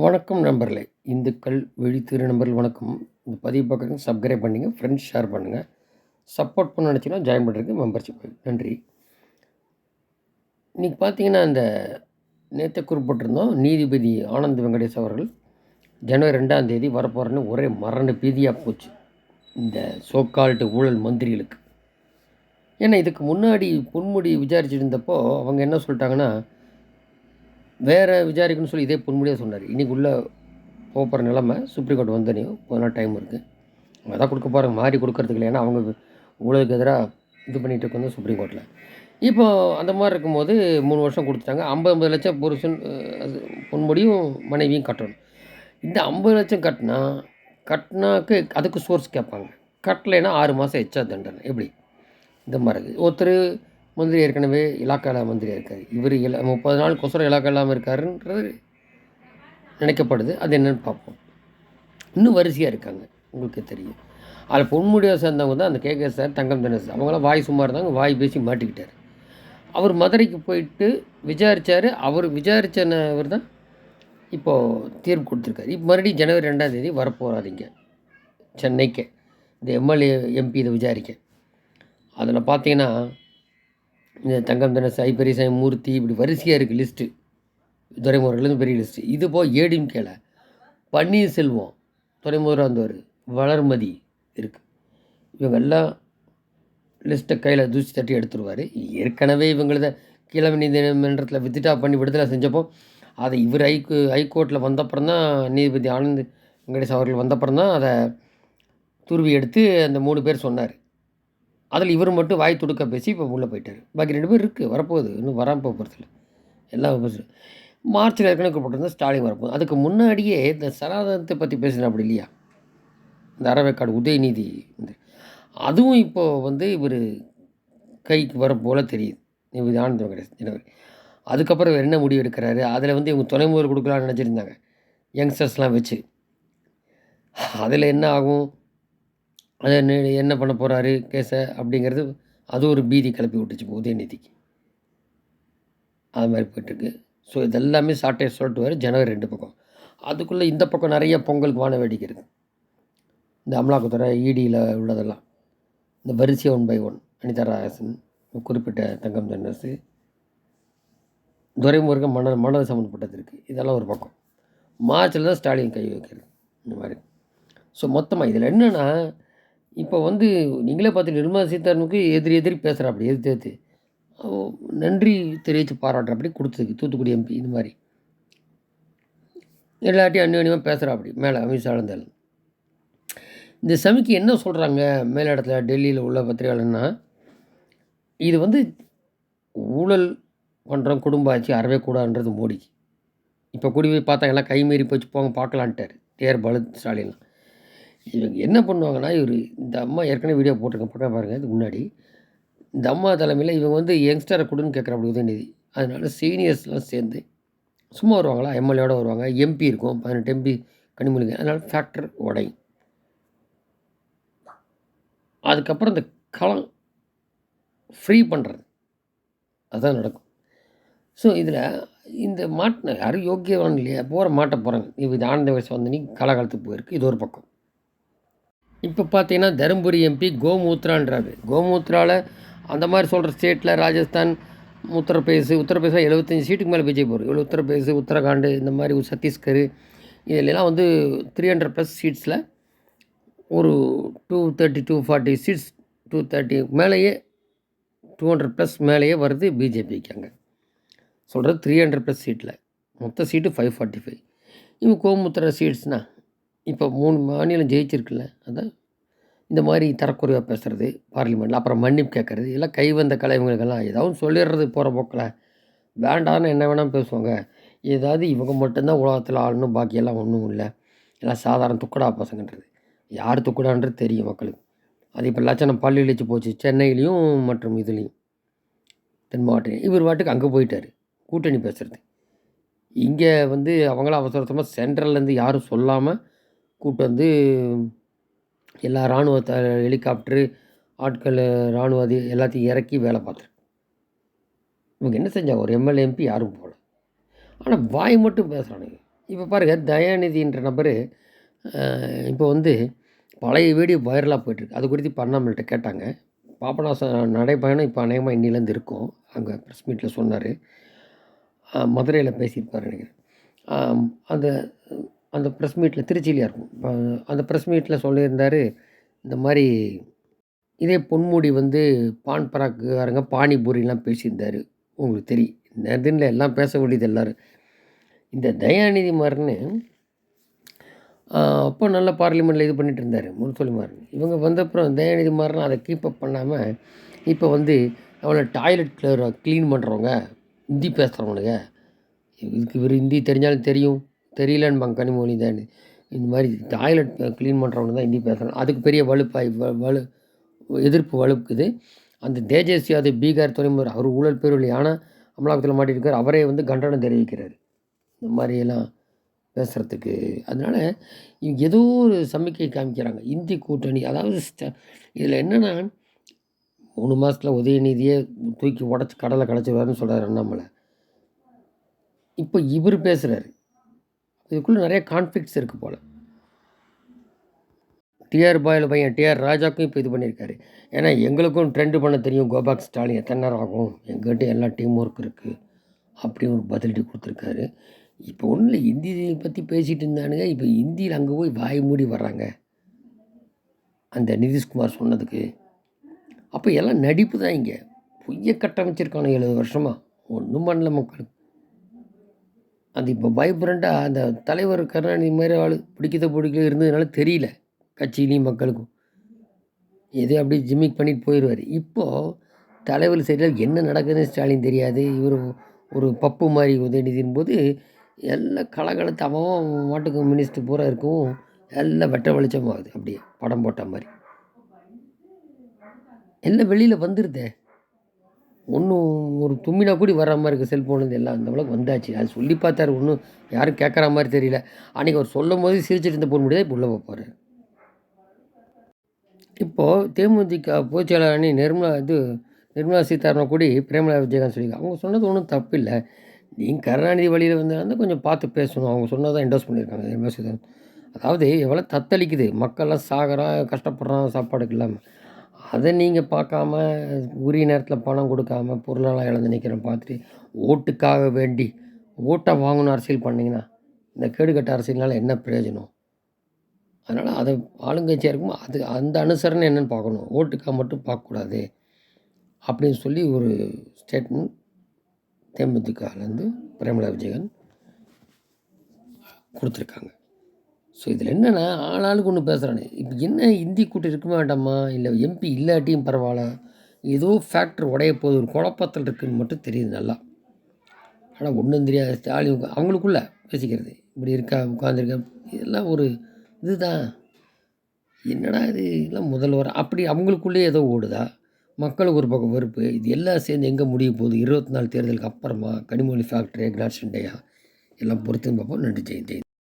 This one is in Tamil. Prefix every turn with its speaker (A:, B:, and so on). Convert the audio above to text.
A: வணக்கம் நண்பர்களே. இந்துக்கள் விழித்திரு நண்பர்கள் வணக்கம். இந்த பதிவு பார்க்குறதுக்கு சப்ஸ்கிரைப் பண்ணிங்க ஃப்ரெண்ட்ஸ் ஷேர் பண்ணுங்கள் சப்போர்ட் பண்ண நினச்சிங்கன்னா ஜாயின் பண்ணுறதுக்கு மெம்பர்ஷிப் நன்றி. இன்றைக்கி பார்த்தீங்கன்னா இந்த நேற்று குறிப்பிட்டிருந்தோம் நீதிபதி ஆனந்த் வெங்கடேஷ் அவர்கள் ஜனவரி ரெண்டாம் தேதி வரப்போகிறேன்னு ஒரே மரண பீதியாக போச்சு. இந்த சோக்கால்ட்டு ஊழல் மந்திரிகளுக்கு. ஏன்னா இதுக்கு முன்னாடி பொன்முடி விசாரிச்சுட்டு இருந்தப்போ அவங்க என்ன சொல்லிட்டாங்கன்னா வேறு விசாரிக்கணும்னு சொல்லி இதே பொன்முடியாக சொன்னார். இன்றைக்கி உள்ள போகிற நிலமை சுப்ரீம் கோர்ட் வந்தனையும் கொஞ்ச நாள் டைம் இருக்குது அவங்க தான் கொடுக்க போகிறாங்க மாறி கொடுக்கறதுக்கு இல்லை. ஏன்னா அவங்க ஊழலுக்கு எதிராக இது பண்ணிகிட்டு இருக்கோம் சுப்ரீம் கோர்ட்டில் இப்போ அந்த மாதிரி இருக்கும்போது மூணு வருஷம் கொடுத்துட்டாங்க. ஐம்பது ஐம்பது லட்சம் புருஷன் அது பொன்முடியும் மனைவியும் கட்டணும். இந்த ஐம்பது லட்சம் கட்டினா கட்டினாக்கு அதுக்கு சோர்ஸ் கேட்பாங்க. கட்டலைன்னா ஆறு மாதம் எச்சா தண்டனை. எப்படி? இந்த மாதிரி இருக்குது ஒருத்தர் மந்திரி ஏற்கனவே இலாக்கால மந்திரியாக இருக்கார். இவர் இல முப்பது நாள் கொசரம் இலாக்கா இல்லாமல் இருக்காருன்றது நினைக்கப்படுது. அது என்னன்னு பார்ப்போம். இன்னும் வரிசையாக இருக்காங்க. உங்களுக்கு தெரியும். அதில் பொன்முடியாக சேர்ந்தவங்க தான் அந்த கேகே சார் தங்கம் தினேஷ். அவங்களாம் வாய் சும்மா இருந்தாங்க வாய் பேசி மாட்டிக்கிட்டார். அவர் மதுரைக்கு போயிட்டு விசாரித்தார் அவர் விசாரித்தவர் தான் இப்போது தீர்ப்பு கொடுத்துருக்காரு. இப்போ மறுபடியும் ஜனவரி ரெண்டாம் தேதி வரப்போகிறாதீங்க சென்னைக்கு. இந்த எம்எல்ஏ எம்பி இதை விசாரிக்க. அதில் பார்த்தீங்கன்னா இந்த தங்கம் தினேஷ் ஐ பெரியசாமி மூர்த்தி இப்படி வரிசையாக இருக்குது லிஸ்ட்டு துறைமுகர்கள்லேருந்து பெரிய லிஸ்ட்டு இது போல் ஏடிஎம்கேல பன்னீர்செல்வம் துறைமுகராக இருந்தவர் வளர்மதி இருக்குது இவங்க எல்லாம் லிஸ்ட்டை கையில் தூசி தட்டி எடுத்துருவார். ஏற்கனவே இவங்களத கீழமை நீதிமன்றத்தில் வித்ட்ரா பண்ணி விடுதலை செஞ்சப்போ அதை இவர் ஹைக்கு ஹைகோர்ட்டில் வந்தப்புறம் தான் நீதிபதி ஆனந்த் வெங்கடேஷ் அவர்கள் வந்தப்புறம் தான் அதை துருவி எடுத்து அந்த மூணு பேர் சொன்னார். அதில் இவர் மட்டும் வாய் துடுக்க பேசி இப்போ உள்ளே போயிட்டார். பாக்கி ரெண்டு பேர் இருக்குது வரப்போகுது. இன்னும் வராமல் போகிறதில்ல எல்லாம் பேசு மார்ச்சில் ஏற்கனவே கூப்பிட்டுருந்தா ஸ்டாலின் வரப்போகுது. அதுக்கு முன்னாடியே இந்த சனாதனத்தை பற்றி பேசுகிறேன் அப்படி இல்லையா? இந்த அறவேக்காடு உதயநிதி வந்து. அதுவும் இப்போது வந்து இவர் கைக்கு வர போல் தெரியுது. இவர் ஆனந்த வெங்கடேஷ் ஜனவரி அதுக்கப்புறம் இவர் என்ன முடிவு எடுக்கிறாரு? அதில் வந்து இவங்க துணை முதல் நினச்சிருந்தாங்க. யங்ஸ்டர்ஸ்லாம் வச்சு. அதில் என்ன ஆகும்? அது என்ன என்ன பண்ண போகிறாரு கேஸை அப்படிங்கிறது அது ஒரு பீதி கிளப்பி விட்டுச்சு உதயநிதிக்கு. அது மாதிரி போயிட்டுருக்கு. ஸோ இதெல்லாமே சாட்டை சொல்லிட்டு வர ஜனவரி ரெண்டு பக்கம். அதுக்குள்ளே இந்த பக்கம் நிறைய பொங்கலுக்கு வான வேடிக்கை இருக்குது இந்த அமலாக்கத்துறை இடியில் உள்ளதெல்லாம். இந்த வரிசை one by one Anitha Rasan குறிப்பிட்ட தங்கம் தென்னரசு துரைமுருகன் மன மன சம்மந்தப்பட்டது இருக்குது இதெல்லாம் ஒரு பக்கம். மார்ச்சில் தான் ஸ்டாலின் கை வைக்கிறது. இந்த மாதிரி. ஸோ மொத்தமாக இதில் என்னென்னா இப்போ வந்து நீங்களே பார்த்து நிர்மலா சீதாராமனுக்கு எதிரி எதிரி பேசுகிறாப்படி எதிர்த்து எதிர்த்து. நன்றி தெரிவித்து பாராட்டுற அப்படி தூத்துக்குடி எம்பி இந்த மாதிரி. எல்லாட்டையும் அந்யோன்யமாக பேசுகிறா அப்படி மேலே அமித்ஷா இருந்தாலும். இந்த சமிக்கு என்ன சொல்கிறாங்க மேலிடத்துல டெல்லியில் உள்ள பத்திரிகையாளர்னா இது வந்து ஊழல் பண்ணுற குடும்ப ஆட்சி அறவே கூடாதுன்றது மோடிக்கு. இப்போ கூடி போய் பார்த்தாங்க எல்லாம் கைமீறி போச்சு போங்க பார்க்கலான்ட்டார். தேர் பலத் ஸ்டாலின்லாம். இவங்க என்ன பண்ணுவாங்கன்னா இவர் இந்த அம்மா ஏற்கனவே வீடியோ போட்டிருக்க பக்கம் பாருங்கள் இதுக்கு முன்னாடி. இந்த அம்மா தலைமையில் இவங்க வந்து யங்ஸ்டரை கொடுன்னு கேட்குற அப்படி உதயநிதி. அதனால் சீனியர்ஸ்லாம் சேர்ந்து சும்மா வருவாங்களா? எம்எல்ஏட வருவாங்க. எம்பி இருக்கும் பதினெட்டு எம்பி கனிமொழிங்க. அதனால் ஃபேக்டர் உடையும் அதுக்கப்புறம் இந்த களம் ஃப்ரீ பண்ணுறது அதுதான் நடக்கும். ஸோ இதில் இந்த மாட்டின யாரும் யோக்கியவான் இல்லையா? போகிற மாட்ட போகிறாங்க இது ஆனந்த வயசு வந்து நீ கலகாலத்துக்கு போயிருக்கு. இது ஒரு பக்கம். இப்போ பார்த்தீங்கன்னா தருமபுரி எம்பி கோமூத்ரான்றாரு. கோமூத்ராவில் அந்த மாதிரி சொல்கிற ஸ்டேட்டில் ராஜஸ்தான் உத்தரப்பிரதேசு உத்தரப்பிரதேசம் எழுபத்தஞ்சி சீட்டுக்கு மேலே பிஜேபி வரும் இவ்வளோ உத்தரப்பிரதேசு உத்தரகாண்டு இந்த மாதிரி ஒரு சத்தீஸ்கர் இதிலெல்லாம் வந்து த்ரீ ஹண்ட்ரட் ப்ளஸ் சீட்ஸில் ஒரு two thirty to forty seats two thirty மேலேயே டூ ஹண்ட்ரட் ப்ளஸ் மேலேயே வருது பிஜேபிக்கு அங்கே. சொல்கிறது த்ரீ ஹண்ட்ரட் ப்ளஸ் சீட்டில் மொத்த சீட்டு ஃபைவ் ஃபார்ட்டி ஃபைவ் இவங்க கோமுத்திர சீட்ஸ்னால் இப்போ மூணு மாநிலம் ஜெயிச்சிருக்குல்ல அதான் இந்த மாதிரி தரக்குறைவாக பேசுகிறது பார்லிமெண்ட்டில் அப்புறம் மன்னிப்பு கேட்குறது எல்லாம் கை வந்த கலை இவங்களுக்கெல்லாம் ஏதாவது சொல்லிடுறது போகிற போக்கில். வேண்டான்னு என்ன வேணால் பேசுவாங்க. ஏதாவது இவங்க மட்டும்தான் உலகத்தில் ஆளணும் பாக்கியெல்லாம் ஒன்றும் இல்லை. எல்லாம் சாதாரண துக்கடா பசங்கன்றது. யார் துக்கடான்றது தெரியும் மக்களுக்கு. அது இப்போ லட்சணம் பள்ளி இழிச்சு போச்சு சென்னையிலையும் மற்றும் இதுலேயும். தென் மாவட்டம் இவர் வாட்டுக்கு அங்கே போயிட்டார் கூட்டணி பேசுகிறது இங்கே வந்து அவங்களாம் அவசர அவசரமாக சென்ட்ரல்லேருந்து யாரும் சொல்லாமல் கூட்டு வந்து எல்லா இராணுவ த ஹெலிகாப்டரு ஆட்கள் இராணுவ அதி எல்லாத்தையும் இறக்கி வேலை பார்த்துருக்கு. இவங்க என்ன செஞ்சாங்க? ஒரு எம்எல்ஏ எம்பி யாரும் போகல. ஆனால் வாய் மட்டும் பேசுகிறானுங்க இப்போ பாருங்கள் தயாநிதின்ற நபர் இப்போ வந்து பழைய வீடியோ வைரலாக போயிட்டுருக்கு. அது குறித்து இப்போ கேட்டாங்க. பாபநாசம் நடைப்பயணம் இப்போ அநேகமாக இன்னிலேருந்து இருக்கும். அங்கே ப்ரெஸ் மீட்டில் சொன்னார். மதுரையில் பேசியிருப்பார் நினைக்கிறேன். அந்த அந்த ப்ரெஸ் மீட்டில் திருச்சியிலையா இருக்கும். அந்த ப்ரெஸ் மீட்டில் சொல்லியிருந்தார் இந்த மாதிரி இதே பொன்முடி வந்து பான் பராக்காரங்க பானிபூரிலாம் பேசியிருந்தார். உங்களுக்கு தெரியும். நதினில் எல்லாம் பேச வேண்டியது எல்லோரும். இந்த தயாநிதி மாறன்னு அப்போ நல்ல பார்லிமெண்ட்டில் இது பண்ணிகிட்டு இருந்தார் முன்சொலி மாறன். இவங்க வந்தப்புறம் தயாநிதி மாறன் அதை கீப் அப் பண்ணாமல் இப்போ வந்து அவளை டாய்லெட் க்ளீன் பண்ணுறவங்க ஹிந்தி பேசுகிறவனுங்க இதுக்கு இவர் ஹிந்தி தெரிஞ்சாலும் தெரியும். தெரியலன்னு கனிமொழி தான் இந்த மாதிரி டாய்லெட் க்ளீன் பண்ணுறவங்க தான் ஹிந்தி பேசுகிறாங்க அதுக்கு பெரிய வலுப்பாய் வ- வலு எதிர்ப்பு வலுக்குது. அந்த தேஜஸ்வி அது பீகார் துணை முதல்வர் அவர் ஊழல் பேரொழி ஆனால் அமலாக்கத்தில் மாட்டியிருக்கார் அவரே வந்து கண்டனம் தெரிவிக்கிறார். இந்த மாதிரியெல்லாம் பேசுகிறதுக்கு அதனால் இவங்க ஏதோ ஒரு சமிக்கை காமிக்கிறாங்க. இந்தி கூட்டணி அதாவது இதில் என்னென்னா மூணு மாதத்தில் உதயநிதியே தூக்கி உடச்சி கடலை கிடச்சிடுவாருன்னு சொல்கிறார் அண்ணாமலை. இப்போ இவர் பேசுகிறாரு இதுக்குள்ளே நிறைய கான்ஃப்ளிக்ஸ் இருக்குது போல். டிஆர் பாயில் பையன் டிஆர் ராஜாக்கும் இப்போ இது பண்ணியிருக்காரு ஏன்னா எங்களுக்கும் ட்ரெண்டு பண்ண தெரியும் கோபாக் ஸ்டாலின் எத்தனை நேரம் ஆகும்? எங்கள்கிட்ட எல்லாம் டீம் ஒர்க் இருக்குது அப்படின்னு ஒரு பதிலடி கொடுத்துருக்காரு. இப்போ ஒன்றும் ஹிந்தி பற்றி பேசிகிட்டு இருந்தானுங்க. இப்போ ஹிந்தியில் அங்கே போய் வாய் மூடி வர்றாங்க. அந்த நிதிஷ்குமார் சொன்னதுக்கு. அப்போ எல்லாம் நடிப்பு தான் இங்கே. பொய்ய கட்டமைச்சிருக்கானு எழுபது வருஷமாக ஒன்றும் பண்ணல மக்களுக்கு அது இப்போ வைப்ரண்ட்டாக அந்த தலைவர் கருணாநிதி மாதிரி ஆள் பிடிக்கத பிடிக்கல இருந்ததுனால தெரியல கட்சியிலையும் மக்களுக்கும். எதோ அப்படியே ஜிம்மிக் பண்ணிட்டு போயிடுவார் இப்போது தலைவர் சைடில் என்ன நடக்குதுன்னு ஸ்டாலின் தெரியாது. இவர் ஒரு பப்பு மாதிரி உதயநிதியின் போது எல்லாம் கலகலத்து அவன் மாட்டுக்கு மினிஸ்டர் பூரா இருக்கும். எல்லாம் வெட்ட வெளிச்சமாகுது அப்படியே படம் போட்ட மாதிரி. எல்லாம் வெளியில் வந்துடுதே ஒன்றும் ஒரு தும்மினா கூட வர்ற மாதிரி இருக்குது செல்ஃபோன்லேருந்து எல்லாம் அந்த அளவுக்கு வந்தாச்சு. அது சொல்லி பார்த்தாரு ஒன்றும் யாரும் கேட்குற மாதிரி தெரியல. அன்றைக்கி அவர் சொல்லும் போது சிரிச்சிட்டு இருந்த போட முடியாது இப்போ உள்ளே போப்பார் இப்போது தேமுதிக பொதுச்செயலாளர் அணி நிர்மலா இது நிர்மலா சீதாராமன் கூடி பிரேமலா விஜயகாந்த் சொல்லியிருக்காங்க. அவங்க சொன்னது ஒன்றும் தப்பு இல்லை. நீங்கள் கருணாநிதி வழியில் வந்தால் கொஞ்சம் பார்த்து பேசணும். அவங்க சொன்னதான் என்டோஸ் பண்ணியிருக்காங்க நிர்மலா சீதாராமன். அதாவது எவ்வளோ தத்தளிக்குது. மக்கள்லாம் சாகுறான் கஷ்டப்படுறான் சாப்பாடுக்கு இல்லாமல் அதை நீங்கள் பார்க்காம உரிய நேரத்தில் பணம் கொடுக்காம பொருளாதாரம் இழந்து நிற்கிறோம் பார்த்துட்டு ஓட்டுக்காக வேண்டி ஓட்டை வாங்கணும் அரசியல் பண்ணிங்கன்னா இந்த கேடுகட்ட அரசியல்னால் என்ன பிரயோஜனம்? அதனால் அதை ஆளுங்கட்சியாக இருக்கும் அது அந்த அனுசரணை என்னென்னு பார்க்கணும். ஓட்டுக்காக மட்டும் பார்க்கக்கூடாது. அப்படின்னு சொல்லி ஒரு ஸ்டேட்மெண்ட் தேமுதிகலேருந்து பிரேமலா விஜயகாந்த் கொடுத்துருக்காங்க. ஸோ இதில் என்னென்னா ஆளாளுக்கு ஒன்று பேசுகிறானே இப்போ என்ன இந்தி கூட்டம் இருக்குமா வேண்டாமா இல்லை எம்பி இல்லாட்டியும் பரவாயில்ல. ஏதோ ஃபேக்டர் உடைய போகுது. ஒரு குழப்பத்தில் இருக்குதுன்னு மட்டும் தெரியுது நல்லா. ஆனால் ஒன்றும் தெரியாது. ஸ்டாலின் அவங்களுக்குள்ளே அவங்களுக்குள்ள பேசிக்கிறது. இப்படி இருக்கா உட்காந்துருக்கா இதெல்லாம் ஒரு இதுதான். என்னடா இது? எல்லாம் முதல்வர். அப்படி அவங்களுக்குள்ளேயே ஏதோ ஓடுதா? மக்களுக்கு ஒரு பக்கம் வெறுப்பு. இது எல்லாம் சேர்ந்து எங்கே முடிய போகுது? இருபத்தி நாலு தேர்தலுக்கு அப்புறமா கனிமொழி ஃபேக்ட்ரி கிளாட்ஸ் எல்லாம் பொறுத்து பார்ப்போம். நன்றி ஜெயந்தி